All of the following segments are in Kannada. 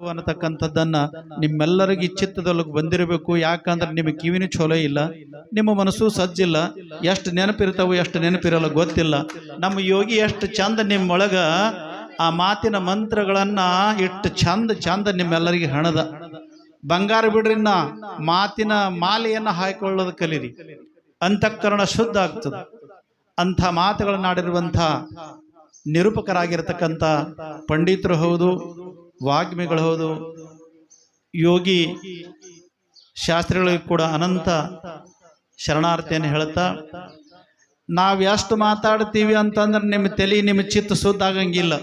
ಅನ್ನತಕ್ಕಂಥದ್ದನ್ನ ನಿಮ್ಮೆಲ್ಲರಿಗೆ ಚಿತ್ತದೊಳಗೆ ಬಂದಿರಬೇಕು. ಯಾಕಂದ್ರೆ ನಿಮಗೆ ಕಿವಿನೂ ಚೊಲೋ ಇಲ್ಲ, ನಿಮ್ಮ ಮನಸ್ಸು ಸಜ್ಜಿಲ್ಲ, ಎಷ್ಟು ನೆನಪಿರ್ತಾವು ಎಷ್ಟು ನೆನಪಿರಲ್ಲ ಗೊತ್ತಿಲ್ಲ. ನಮ್ಮ ಯೋಗಿ ಎಷ್ಟು ಚಂದ ನಿಮ್ಮೊಳಗ ಆ ಮಾತಿನ ಮಂತ್ರಗಳನ್ನ ಇಟ್ಟು ಚಂದ ಚಂದ ನಿಮ್ಮೆಲ್ಲರಿಗೆ ಹಣದ. ಬಂಗಾರ ಬಿಡ್ರಿನ್ನ ಮಾತಿನ ಮಾಲೆಯನ್ನ ಹಾಕೊಳ್ಳೋದು ಕಲೀರಿ. ಅಂತಃಕರಣ ಶುದ್ಧ ಆಗ್ತದೆ. ಅಂಥ ಮಾತುಗಳನ್ನಾಡಿರುವಂಥ ನಿರೂಪಕರಾಗಿರ್ತಕ್ಕಂಥ ಪಂಡಿತರು ಹೌದು ವಾಗ್ಮಿಗಳು ಹೌದು ಯೋಗಿ ಶಾಸ್ತ್ರಿಗಳಿಗೆ ಕೂಡ ಅನಂತ ಶರಣಾರ್ಥಿಯನ್ನು ಹೇಳ್ತಾ, ನಾವು ಎಷ್ಟು ಮಾತಾಡ್ತೀವಿ ಅಂತಂದ್ರೆ ನಿಮ್ಮ ತಲೆ ನಿಮ್ಮ ಚಿತ್ತ ಶುದ್ಧ ಆಗಂಗಿಲ್ಲ.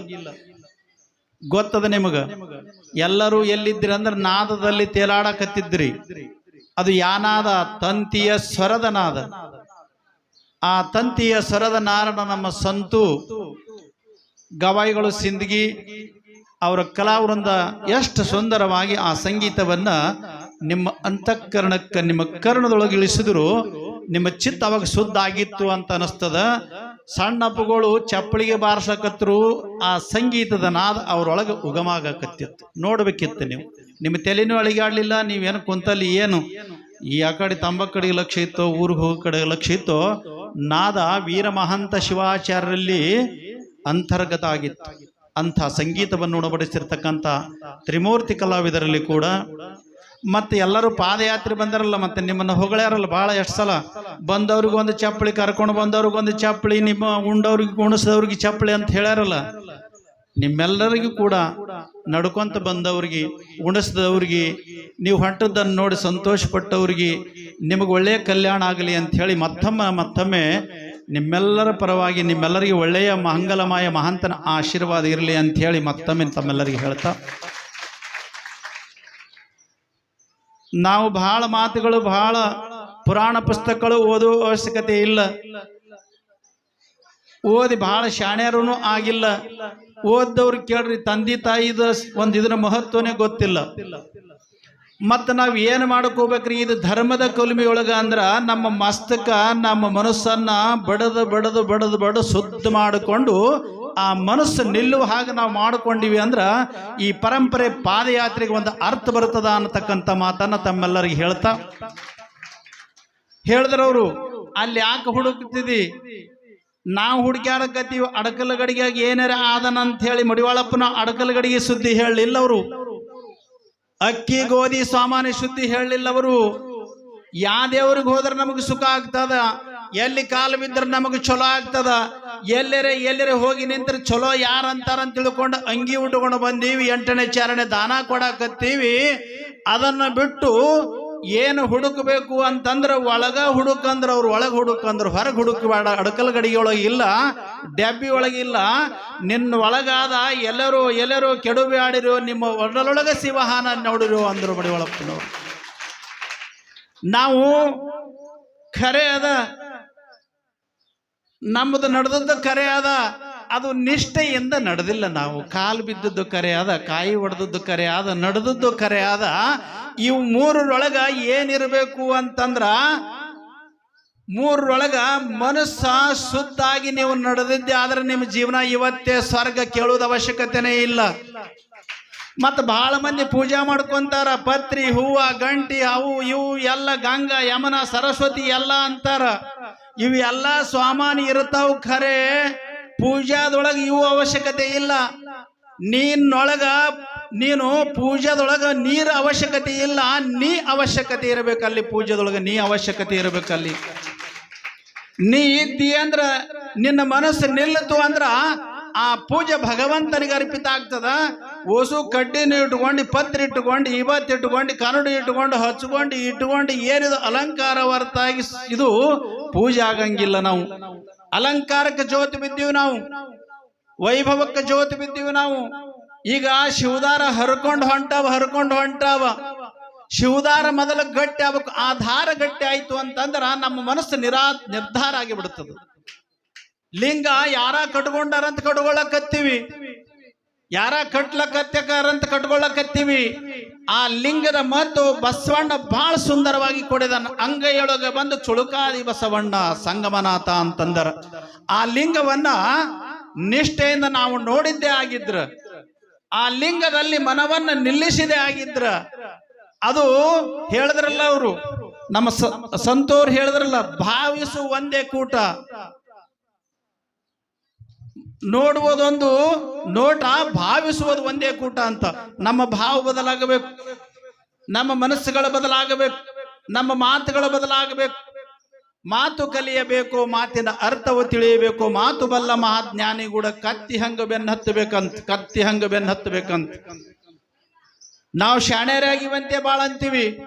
ಗೊತ್ತದ ನಿಮಗ? ಎಲ್ಲರೂ ಎಲ್ಲಿದ್ರಿ ಅಂದ್ರೆ ನಾದದಲ್ಲಿ ತೇಲಾಡಕತ್ತಿದ್ರಿ. ಅದು ಯಾನಾದ ತಂತಿಯ ಸ್ವರದ ನಾದ ಆ ತಂತಿಯ ಸ್ವರದ ನಾರನ ನಮ್ಮ ಸಂತು, ಗವಾಯಿಗಳು ಸಿಂದಗಿ ಅವರ ಕಲಾವೃಂದ ಎಷ್ಟು ಸುಂದರವಾಗಿ ಆ ಸಂಗೀತವನ್ನ ನಿಮ್ಮ ಅಂತಃಕರಣಕ್ಕೆ, ನಿಮ್ಮ ಕರ್ಣದೊಳಗೆ ಇಳಿಸಿದ್ರು, ನಿಮ್ಮ ಚಿತ್ತ ಅವಾಗ ಶುದ್ಧ ಆಗಿತ್ತು ಅಂತ ಅನಿಸ್ತದ. ಸಣ್ಣ ಹಬ್ಬಗಳು ಚಪ್ಪಳಿಗೆ ಬಾರಿಸಕತ್ರು, ಆ ಸಂಗೀತದ ನಾದ ಅವ್ರೊಳಗೆ ಉಗಮಾಗಕತ್ತಿತ್ತು. ನೋಡ್ಬೇಕಿತ್ತು ನೀವು. ನಿಮ್ಮ ತಲೆನೂ ಅಳಿಗಾಡ್ಲಿಲ್ಲ, ನೀವೇನು ಕುಂತಲ್ಲಿ ಏನು? ಈ ಆ ಕಡೆ ತಂಬ ಕಡೆಗೆ ಲಕ್ಷ್ಯ ಇತ್ತೋ, ಊರಿಗೆ ಹೋಗೋ ಕಡೆ ಲಕ್ಷ್ಯ ಇತ್ತೋ, ನಾದ ವೀರ ಮಹಂತ ಶಿವಾಚಾರ್ಯರಲ್ಲಿ ಅಂತರ್ಗತ ಆಗಿತ್ತು. ಅಂಥ ಸಂಗೀತವನ್ನು ಉಣಬಡಿಸಿರ್ತಕ್ಕಂಥ ತ್ರಿಮೂರ್ತಿ ಕಲಾವಿದರಲ್ಲಿ ಕೂಡ ಮತ್ತು ಎಲ್ಲರೂ ಪಾದಯಾತ್ರೆ ಬಂದಾರಲ್ಲ, ಮತ್ತು ನಿಮ್ಮನ್ನು ಹೊಗಳ್ಯಾರಲ್ಲ ಭಾಳ ಎಷ್ಟು ಸಲ? ಬಂದವ್ರಿಗೊಂದು ಚಪ್ಪಳಿ ಕರ್ಕೊಂಡು ಬಂದವ್ರಿಗೊಂದು ಚಪ್ಪಳಿ ನಿಮ್ಮ ಉಂಡವ್ರಿಗೆ, ಉಣಿಸಿದವ್ರಿಗೆ ಚಪ್ಪಳಿ ಅಂತ ಹೇಳ್ಯಾರಲ್ಲ? ನಿಮ್ಮೆಲ್ಲರಿಗೂ ಕೂಡ ನಡ್ಕೊಂತ ಬಂದವ್ರಿಗೆ, ಉಣಿಸಿದವ್ರಿಗೆ, ನೀವು ಹೊಂಟದ್ದನ್ನು ನೋಡಿ ಸಂತೋಷಪಟ್ಟವ್ರಿಗೆ ನಿಮಗೆ ಒಳ್ಳೆಯ ಕಲ್ಯಾಣ ಆಗಲಿ ಅಂಥೇಳಿ ಮತ್ತೊಮ್ಮೆ ಮತ್ತೊಮ್ಮೆ ನಿಮ್ಮೆಲ್ಲರ ಪರವಾಗಿ ನಿಮ್ಮೆಲ್ಲರಿಗೆ ಒಳ್ಳೆಯ ಮಂಗಲಮಯ ಮಹಾಂತನ ಆಶೀರ್ವಾದ ಇರಲಿ ಅಂತ ಹೇಳಿ ಮತ್ತೊಮ್ಮೆ ತಮ್ಮೆಲ್ಲರಿಗೆ ಹೇಳ್ತಾ. ನಾವು ಬಹಳ ಮಾತುಗಳು ಬಹಳ ಪುರಾಣ ಪುಸ್ತಕಗಳು ಓದೋ ಅವಶ್ಯಕತೆ ಇಲ್ಲ. ಓದಿ ಬಹಳ ಶಾಣ್ಯರೂ ಆಗಿಲ್ಲ. ಓದ್ದವ್ರು ಕೇಳ್ರಿ, ತಂದೆ ತಾಯಿದ ಒಂದು ಇದರ ಮಹತ್ವನೇ ಗೊತ್ತಿಲ್ಲ. ಮತ್ತು ನಾವು ಏನು ಮಾಡ್ಕೋಬೇಕ್ರಿ ಇದು ಧರ್ಮದ ಕೊಲಿಮೆಯೊಳಗ ಅಂದ್ರೆ ನಮ್ಮ ಮಸ್ತಕ, ನಮ್ಮ ಮನಸ್ಸನ್ನು ಬಡದು ಬಡದು ಬಡದು ಬಡದು ಶುದ್ಧ ಮಾಡಿಕೊಂಡು ಆ ಮನಸ್ಸು ನಿಲ್ಲುವ ಹಾಗೆ ನಾವು ಮಾಡಿಕೊಂಡಿವಿ ಅಂದ್ರೆ ಈ ಪರಂಪರೆ ಪಾದಯಾತ್ರೆಗೆ ಒಂದು ಅರ್ಥ ಬರ್ತದ ಅನ್ನತಕ್ಕಂಥ ಮಾತನ್ನು ತಮ್ಮೆಲ್ಲರಿಗೆ ಹೇಳ್ತಾ. ಹೇಳಿದ್ರವರು ಅಲ್ಲಿ ಯಾಕೆ ಹುಡುಕ್ತಿದ್ದಿ ನಾವು ಹುಡುಕ್ಯಾಡಕತ್ತೀವಿ ಅಡಕಲ ಗಡಿಗೆಯಾಗಿ ಏನಾರ ಆದನ ಅಂತ ಹೇಳಿ ಮಡಿವಾಳಪ್ಪನ ಅಡಕಲ ಗಡಿಗೆ ಸುದ್ದಿ ಹೇಳಲಿಲ್ಲ ಅವರು. ಅಕ್ಕಿ ಗೋಧಿ ಸಾಮಾನ್ಯ ಶುದ್ಧಿ ಹೇಳಲಿಲ್ಲ ಅವರು ಯಾ ದೇವ್ರಿಗೆ ಹೋದ್ರೆ ನಮಗೆ ಸುಖ ಆಗ್ತದ? ಎಲ್ಲಿ ಕಾಲು ಬಿದ್ದರೆ ನಮಗೆ ಚಲೋ ಆಗ್ತದ? ಎಲ್ಲೆರೆ ಎಲ್ಲೆರೆ ಹೋಗಿ ನಿಂತ್ರೆ ಚಲೋ ಯಾರು ಅಂತಾರ ಅಂತ ತಿಳ್ಕೊಂಡು ಅಂಗಿ ಉಟ್ಕೊಂಡು ಬಂದೀವಿ. ಎಂಟನೇ ಚಾರಣೆ ದಾನ ಕೊಡಾಕತ್ತೀವಿ. ಅದನ್ನ ಬಿಟ್ಟು ಏನು ಹುಡುಕಬೇಕು ಅಂತಂದ್ರೆ ಒಳಗ ಹುಡುಕಂದ್ರೆ ಅವ್ರು ಒಳಗೆ ಹುಡುಕಂದ್ರ ಹೊರಗೆ ಹುಡುಕಬೇಡ ಅಡಕಲ್ ಗಡಿಯೊಳಗೆ ಇಲ್ಲ ಡೆಬ್ಬಿ ಒಳಗಿಲ್ಲ ನಿನ್ನ ಒಳಗಾದ ಎಲ್ಲರೂ ಎಲ್ಲರೂ ಕೆಡುಬ್ಯಾಡಿರೋ ನಿಮ್ಮ ಒಡಲೊಳಗೆ ಶಿವಹಾನ ನೋಡಿರೋ ಅಂದ್ರು ಬಡಿ ನಾವು ಖರೆ ಅದ ನಮ್ಮದು ನಡೆದದ್ದು ಖರೆ ಅದ. ಅದು ನಿಷ್ಠೆಯಿಂದ ನಡೆದಿಲ್ಲ ನಾವು. ಕಾಲು ಬಿದ್ದದ್ದು ಕರೆ ಆದ ಕಾಯಿ ಹೊಡೆದದ್ದು ಕರೆ ಆದ ನಡೆದದ್ದು ಕರೆ ಆದ ಇವು ಮೂರರೊಳಗ ಏನಿರಬೇಕು ಅಂತಂದ್ರ ಮೂರರೊಳಗ ಮನಸ್ಸ ಸುದ್ದಾಗಿ ನೀವು ನಡೆದಿದ್ದೆ ಆದ್ರೆ ನಿಮ್ಮ ಜೀವನ ಇವತ್ತೇ ಸ್ವರ್ಗ ಕೇಳೋದು ಅವಶ್ಯಕತೆನೇ ಇಲ್ಲ. ಮತ್ತ ಬಹಳ ಮಂದಿ ಪೂಜಾ ಮಾಡ್ಕೊಂತಾರ, ಪತ್ರಿ, ಹೂವ, ಗಂಟಿ, ಅವು, ಇವು, ಎಲ್ಲ ಗಂಗಾ, ಯಮನ, ಸರಸ್ವತಿ, ಎಲ್ಲ ಅಂತಾರ. ಇವೆಲ್ಲ ಸ್ವಾಮಾನಿ ಇರ್ತಾವ್ ಖರೆ. ಪೂಜಾದೊಳಗ ಇವು ಅವಶ್ಯಕತೆ ಇಲ್ಲ. ನೀನೊಳಗ, ನೀನು ಪೂಜಾದೊಳಗ ನೀರ ಅವಶ್ಯಕತೆ ಇಲ್ಲ, ನೀ ಅವಶ್ಯಕತೆ ಇರಬೇಕಲ್ಲಿ, ಪೂಜಾದೊಳಗ ನೀ ಅವಶ್ಯಕತೆ ಇರಬೇಕಲ್ಲಿ. ನೀ ಇದ್ದಿ ಅಂದ್ರ, ನಿನ್ನ ಮನಸ್ಸು ನಿಲ್ಲಿತು ಅಂದ್ರ, ಆ ಪೂಜೆ ಭಗವಂತನಿಗೆ ಅರ್ಪಿತ ಆಗ್ತದ. ಓಸು ಕಡ್ಡಿನ ಇಟ್ಕೊಂಡು ಪತ್ರ ಇಟ್ಟುಕೊಂಡು, ಇವತ್ತು ಇಟ್ಕೊಂಡು ಕನ್ನಡ ಇಟ್ಕೊಂಡು ಹಚ್ಕೊಂಡು ಇಟ್ಕೊಂಡು ಏನಿದು ಅಲಂಕಾರ ಹೊರತಾಗಿ ಇದು ಪೂಜೆ ಆಗಂಗಿಲ್ಲ ನಾವು. ಅಲಂಕಾರಕ್ಕೆ ಜ್ಯೋತಿ ಬಿದ್ದೀವಿ ನಾವು. ವೈಭವಕ್ಕೆ ಜ್ಯೋತಿ ಬಿದ್ದೀವಿ ನಾವು. ಈಗ ಶಿವದಾರ ಹರ್ಕೊಂಡು ಹೊಂಟಾವ ಹರ್ಕೊಂಡು ಹೊಂಟಾವ. ಶಿವದಾರ ಮೊದಲ ಗಟ್ಟಿ ಆಗ್ಬೇಕು. ಆಧಾರ ಗಟ್ಟಿ ಆಯ್ತು ಅಂತಂದ್ರ ನಮ್ಮ ಮನಸ್ಸು ನಿರಾ, ನಿರ್ಧಾರ ಆಗಿ ಬಿಡುತ್ತದೆ ಲಿಂಗ ಯಾರ ಕಟ್ಕೊಂಡಾರಂತ ಕಟ್ಕೊಳ್ಳಕತ್ತೀವಿ ಯಾರ ಕಟ್ಲಕತ್ಯಕಾರಂತ ಕಟ್ಕೊಳ್ಳಕತ್ತೀವಿ ಆ ಲಿಂಗದ ಮತ್ತು ಬಸವಣ್ಣ ಬಹಳ ಸುಂದರವಾಗಿ ಕೊಡಿದ ಅಂಗೈಯೊಳಗೆ ಬಂದು ಚುಳುಕಾದಿ ಬಸವಣ್ಣ ಸಂಗಮನಾಥ ಅಂತಂದರ. ಆ ಲಿಂಗವನ್ನ ನಿಷ್ಠೆಯಿಂದ ನಾವು ನೋಡಿದ್ದೇ ಆಗಿದ್ರ. ಆ ಲಿಂಗದಲ್ಲಿ ಮನವನ್ನ ನಿಲ್ಲಿಸಿದೆ ಆಗಿದ್ರ. ಅದು ಹೇಳಿದ್ರಲ್ಲ ಅವರು. ನಮ್ಮ ಸಂತೋರ್ ಹೇಳಿದ್ರಲ್ಲ, ಭಾವಿಸು ಒಂದೇ ಕೂಟ. ನೋಡುವುದೊಂದು ನೋಟ ಭಾವಿಸುವುದು ಒಂದೇ ಕೂಟ ಅಂತ. ನಮ್ಮ ಭಾವ ಬದಲಾಗಬೇಕು. ನಮ್ಮ ಮನಸ್ಸುಗಳು ಬದಲಾಗಬೇಕು. ನಮ್ಮ ಮಾತುಗಳು ಬದಲಾಗಬೇಕು. ಮಾತು ಕಲಿಯಬೇಕು, ಮಾತಿನ ಅರ್ಥವು ತಿಳಿಯಬೇಕು. ಮಾತು ಬಲ್ಲ ಮಹಾಜ್ಞಾನಿ ಕೂಡ ಕತ್ತಿ ಹಂಗ ಬೆನ್ನ ಹತ್ತಬೇಕಂತ, ಕತ್ತಿ ಹಂಗ ಬೆನ್ನ ಹತ್ತಬೇಕಂತ. ನಾವು ಶಾಣ್ಯರಾಗಿವಂತೆ ಬಾಳ ಅಂತೀವಿ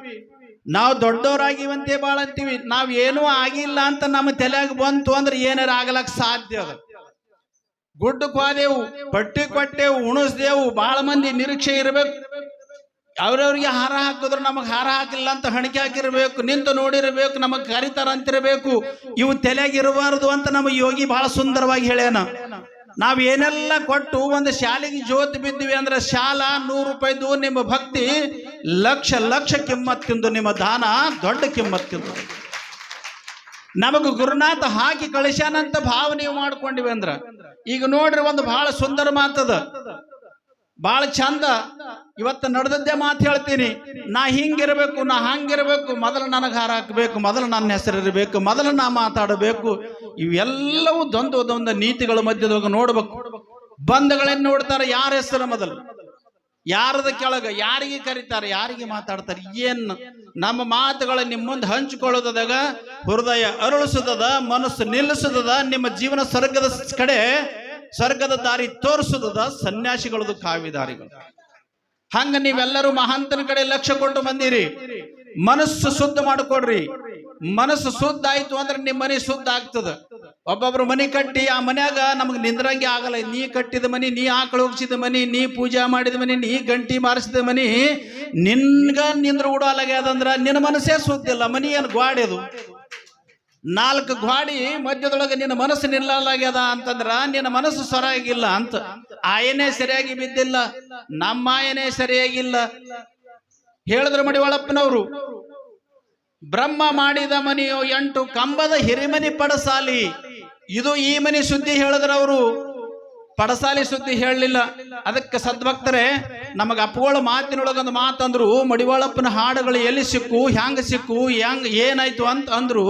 ನಾವು ದೊಡ್ಡವರಾಗಿವಂತೆ ಬಾಳ ಅಂತೀವಿ ನಾವು ಏನೂ ಆಗಿಲ್ಲ ಅಂತ ನಮ್ಮ ತಲೆಯಾಗ ಬಂತು ಅಂದ್ರೆ ಏನಾರ ಆಗ್ಲಕ್ ಸಾಧ್ಯ ಅದ. ಗುಡ್ಡಕ್ಕೆ ಕ್ವಾದೆವು ಪಟ್ಟಿ ಕೊಟ್ಟೆವು, ಉಣಿಸ್ದೇವು ಬಹಳ ಮಂದಿ ನಿರೀಕ್ಷೆ ಇರಬೇಕು. ಅವ್ರವ್ರಿಗೆ ಹಾರ ಹಾಕಿದ್ರು ನಮಗೆ ಹಾರ ಹಾಕಿಲ್ಲ ಅಂತ ಹಣಿಕೆ ಹಾಕಿರ್ಬೇಕು, ನಿಂತು ನೋಡಿರಬೇಕು, ನಮಗೆ ಕರಿತಾರ ಅಂತಿರಬೇಕು. ಇವು ತಲೆಯಾಗ ಇರಬಾರದು ಅಂತ ನಮ್ಮ ಯೋಗಿ ಬಹಳ ಸುಂದರವಾಗಿ ಹೇಳ್ಯಾನ. ನಾವು ಏನೆಲ್ಲ ಕೊಟ್ಟು ಒಂದು ಶಾಲೆಗೆ ಜ್ಯೋತಿ ಬಿದ್ದಿವಿ ಅಂದ್ರೆ ಶಾಲಾ, ನೂರು ರೂಪಾಯಿದು ನಿಮ್ಮ ಭಕ್ತಿ, ಲಕ್ಷ ಲಕ್ಷ ಕಿಮ್ಮತ್ತಿಂದು ನಿಮ್ಮ ದಾನ, ದೊಡ್ಡ ಕಿಮ್ಮತ್ತಿಂದು ನಮಗ ಗುರುನಾಥ ಹಾಕಿ ಕಳಿಸ್ಯಾನಂತ ಭಾವ ನೀವು ಮಾಡ್ಕೊಂಡಿವಿ ಅಂದ್ರ. ಈಗ ನೋಡ್ರಿ ಒಂದು ಬಹಳ ಸುಂದರ ಮಾತದ. ಬಹಳ ಚಂದ. ಇವತ್ತು ನಡೆದದ್ದೇ ಮಾತು ಹೇಳ್ತೀನಿ. ನಾ ಹಿಂಗಿರ್ಬೇಕು, ನಾ ಹಂಗಿರ್ಬೇಕು, ಮೊದಲು ನನಗೆ ಹಾರ ಹಾಕಬೇಕು, ಮೊದಲು ನನ್ನ ಹೆಸರು ಇರಬೇಕು, ಮೊದಲು ನಾ ಮಾತಾಡಬೇಕು. ಇವೆಲ್ಲವೂ ದೊಂದು ದೊಂದು ನೀತಿಗಳ ಮಧ್ಯದಾಗ ನೋಡ್ಬೇಕು. ಬಂಧಗಳೇನ್ ನೋಡ್ತಾರೆ ಯಾರ ಹೆಸರು ಮೊದಲು? ಯಾರದ ಕೆಳಗ, ಯಾರಿಗೆ ಕರೀತಾರೆ, ಯಾರಿಗೆ ಮಾತಾಡ್ತಾರೆ, ಏನ್ ನಮ್ಮ ಮಾತುಗಳ ಮುಂದೆ ಹಂಚಿಕೊಳ್ಳೋದಾಗ ಹೃದಯ ಅರಳಿಸದ ಮನಸ್ಸು ನಿಲ್ಲಿಸದ ನಿಮ್ಮ ಜೀವನ ಸ್ವರ್ಗದ ಕಡೆ, ಸ್ವರ್ಗದ ದಾರಿ ತೋರಿಸದ ಸನ್ಯಾಸಿಗಳದು ಕಾವಿದಾರಿಗಳು ಹಂಗ ನೀವೆಲ್ಲರೂ ಮಹಾಂತನ ಕಡೆ ಲಕ್ಷ್ಯ ಕೊಟ್ಟು ಬಂದಿರಿ. ಮನಸ್ಸು ಶುದ್ಧ ಮಾಡಿಕೊಡ್ರಿ. ಮನಸ್ಸು ಶುದ್ಧ ಆಯ್ತು ಅಂದ್ರೆ ನಿಮ್ಮ ಮನೆ ಶುದ್ಧ ಆಗ್ತದ. ಒಬ್ಬೊಬ್ರು ಮನೆ ಕಟ್ಟಿ, ಆ ಮನ್ಯಾಗ ನಮ್ಗೆ ನಿಂದ್ರಂಗೆ ಆಗಲ್ಲ. ನೀ ಕಟ್ಟಿದ ಮನಿ, ನೀ ಆಕಳು ಹೋಗಿಸಿದ ಮನಿ, ನೀ ಪೂಜಾ ಮಾಡಿದ ಮನಿ, ನೀ ಗಂಟಿ ಮಾರಿಸಿದ ಮನಿ, ನಿನ್ಗ ನಿಂದ್ರ ಉಡಾಲಾಗ್ಯದಂದ್ರ ನಿನ್ನ ಮನಸ್ಸೇ ಇಲ್ಲ. ಮನಿ ಏನು ಗ್ವಾಡಿ ಅದು ನಾಲ್ಕು ಗ್ವಾಡಿ ಮಧ್ಯದೊಳಗೆ ನಿನ್ನ ಮನಸ್ಸು ನಿಲ್ಲಲಾಗ್ಯದ ಅಂತಂದ್ರ ನಿನ್ನ ಮನಸ್ಸು ಸರಿಯಾಗಿಲ್ಲ ಅಂತ. ಆಯನೇ ಸರಿಯಾಗಿ ಬಿದ್ದಿಲ್ಲ. ನಮ್ಮ ಆಯನೇ ಸರಿಯಾಗಿಲ್ಲ. ಹೇಳಿದ್ರ ಮಡಿವಾಳಪ್ಪನವರು ಬ್ರಹ್ಮ ಮಾಡಿದ ಮನೆಯು ಎಂಟು ಕಂಬದ ಹಿರಿಮನಿ ಪಡಸಾಲಿ. ಇದು ಈ ಮನಿ ಸುದ್ದಿ ಹೇಳಿದ್ರೆ ಅವರು ಪಡಸಾಲಿ ಸುದ್ದಿ ಹೇಳಲಿಲ್ಲ. ಅದಕ್ಕೆ ಸದ್ಭಕ್ತರೆ, ನಮಗೆ ಅಪ್ಪಗಳ ಮಾತಿನೊಳಗೊಂದು ಮಾತಂದ್ರು, ಮಡಿವಾಳಪ್ಪನ ಹಾಡುಗಳು ಎಲ್ಲಿ ಸಿಕ್ಕು, ಹ್ಯಾಂಗ ಸಿಕ್ಕು, ಹೆಂಗ್, ಏನಾಯ್ತು ಅಂತ ಅಂದ್ರು,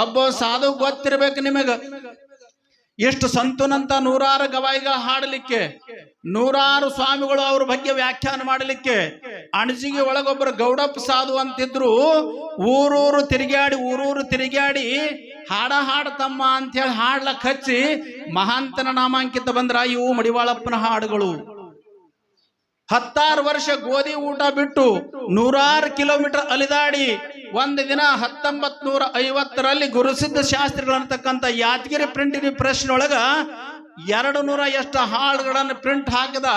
ಒಬ್ಬ ಸಾಧು ಗೊತ್ತಿರ್ಬೇಕು ನಿಮಗ. ಎಷ್ಟು ಸಂತುನಂತ ನೂರಾರು ಗವಾಯಿಗಳು ಹಾಡಲಿಕ್ಕೆ, ನೂರಾರು ಸ್ವಾಮಿಗಳು ಅವ್ರ ಬಗ್ಗೆ ವ್ಯಾಖ್ಯಾನ ಮಾಡಲಿಕ್ಕೆ, ಅಣಜಿಗೆ ಒಳಗೊಬ್ಬರು ಗೌಡಪ್ಪ ಸಾಧು ಅಂತಿದ್ರು, ಊರೂರು ತಿರುಗಾಡಿ ಊರೂರು ತಿರುಗಾಡಿ ಹಾಡ ಹಾಡ ತಮ್ಮ ಅಂತೇಳಿ ಹಾಡ್ಲಕ್ ಹಚ್ಚಿ ಮಹಾಂತನ ನಾಮಾಂಕಿತ ಬಂದ್ರ ಇವು ಮಡಿವಾಳಪ್ಪನ ಹಾಡುಗಳು. ಹತ್ತಾರು ವರ್ಷ ಗೋಧಿ ಊಟ ಬಿಟ್ಟು ನೂರಾರು ಕಿಲೋಮೀಟರ್ ಅಲಿದಾಡಿ ಒಂದು ದಿನ ಹತ್ತೊಂಬತ್ ನೂರ ಐವತ್ತರಲ್ಲಿ ಗುರುಸಿದ್ಧ ಶಾಸ್ತ್ರಿಗಳನ್ನತಕ್ಕಂಥ ಯಾದಗಿರಿ ಪ್ರಿಂಟಿನ ಪ್ರಶ್ನೊಳಗ ಎರಡು ನೂರ ಎಷ್ಟು ಹಾಳುಗಳನ್ನು ಪ್ರಿಂಟ್ ಹಾಕಿದ,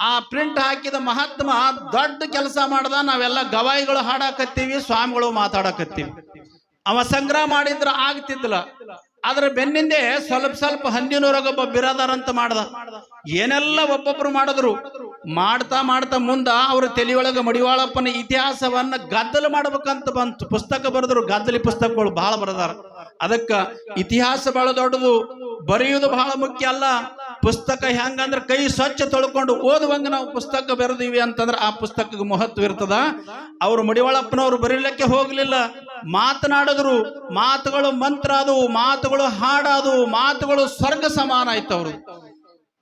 ಆ ಪ್ರಿಂಟ್ ಹಾಕಿದ ಮಹಾತ್ಮ ದೊಡ್ಡ ಕೆಲಸ ಮಾಡ್ದ, ನಾವೆಲ್ಲ ಗವಾಯಿಗಳು ಹಾಡಾಕತ್ತೀವಿ, ಸ್ವಾಮಿಗಳು ಮಾತಾಡಕತ್ತೀವಿ. ಅವ ಸಂಗ್ರಹ ಮಾಡಿದ್ರ ಆಗ್ತಿದ್ಲ ಅದ್ರ ಬೆನ್ನಿಂದೆ ಸ್ವಲ್ಪ ಸ್ವಲ್ಪ ಹಂದಿನೂರಾಗೊಬ್ಬ ಬಿರಾದಾರ ಅಂತ ಮಾಡ್ದ. ಏನೆಲ್ಲ ಒಬ್ಬೊಬ್ರು ಮಾಡಿದ್ರು? ಮಾಡ್ತಾ ಮಾಡ್ತಾ ಮುಂದ ಅವ್ರ ತಲೆಯೊಳಗ ಮಡಿವಾಳಪ್ಪನ ಇತಿಹಾಸವನ್ನ ಗದ್ದಲು ಮಾಡ್ಬೇಕಂತ ಬಂತು. ಪುಸ್ತಕ ಬರೆದ್ರು ಗದ್ದಲಿ ಪುಸ್ತಕಗಳು ಬಹಳ ಬರೆದಾರ. ಅದಕ್ಕ ಇತಿಹಾಸ ಬಹಳ ದೊಡ್ಡದು, ಬರೆಯುವುದು ಬಹಳ ಮುಖ್ಯ ಅಲ್ಲ. ಪುಸ್ತಕ ಹೆಂಗಂದ್ರೆ ಕೈ ಸ್ವಚ್ಛ ತೊಳ್ಕೊಂಡು ಓದುವಂಗ ನಾವು ಪುಸ್ತಕ ಬರೆದಿವಿ ಅಂತಂದ್ರೆ ಆ ಪುಸ್ತಕಕ್ಕೆ ಮಹತ್ವ ಇರ್ತದ. ಅವರು ಮಡಿವಾಳಪ್ಪನವ್ರು ಬರೀಲಿಕ್ಕೆ ಹೋಗ್ಲಿಲ್ಲ. ಮಾತನಾಡಿದ್ರು, ಮಾತುಗಳು ಮಂತ್ರ ಅದು ಮಾತುಗಳು ಹಾಡಾದು ಮಾತುಗಳು ಸ್ವರ್ಗ ಸಮಾನ ಆಯ್ತು ಅವರು